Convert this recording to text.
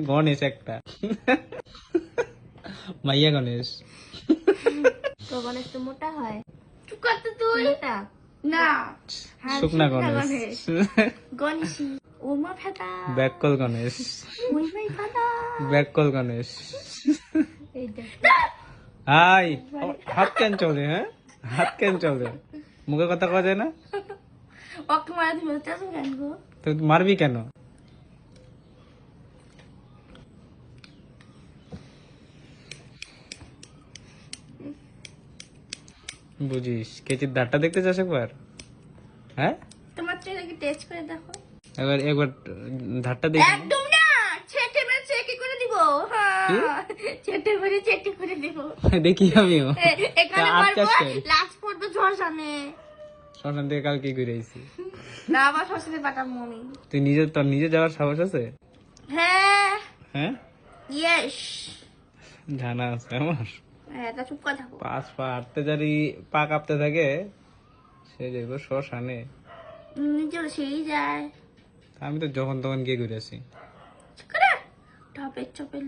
গণেশ একটা। মাইয়া গণেশ। তো গণেশ তো মোটা হয়। তুই না। হ্যাঁ, শুকনা গণেশ। গণেশী। ওমা back call Ganesh. Back call Ganesh. High হাত কেন চলে হ্যাঁ? হাত কেন চলে? মুখে কথা কওয়া যায় না? ওকে মারা তুমি কেন গো? তো মারবি কেন? বুঝিস। কেচির দাঁতটা দেখতে চাস একবার? হ্যাঁ? তোমার চোখে কি টেস্ট করে দেখো। একবার একবার ধারটা দেখি। একদম না! ছেটে মেরে চেটে করে দিব। হ্যাঁ। চেটে মেরে চেটে করে দিব। দেখি আমিও। এ- এখানে তা মারবো লাস্ট পড়বে শ্মশানে। শ্মশান থেকে কাল কি করে আইছি। না আবার শ্মশানে পাঠাবো আমি। তুই নিজে তোর নিজে যাওয়ার সাহস আছে? হ্যাঁ। হ্যাঁ? ইয়েস জানা আছে আমার। হ্যাঁ। পাঁচ পা যারি পা কাঁপতে থাকে সে যাইব শ্মশানে। নিজের সেই যায়। আমি তো যখন তখন গিয়ে ঘুরে আসি। টপের চপের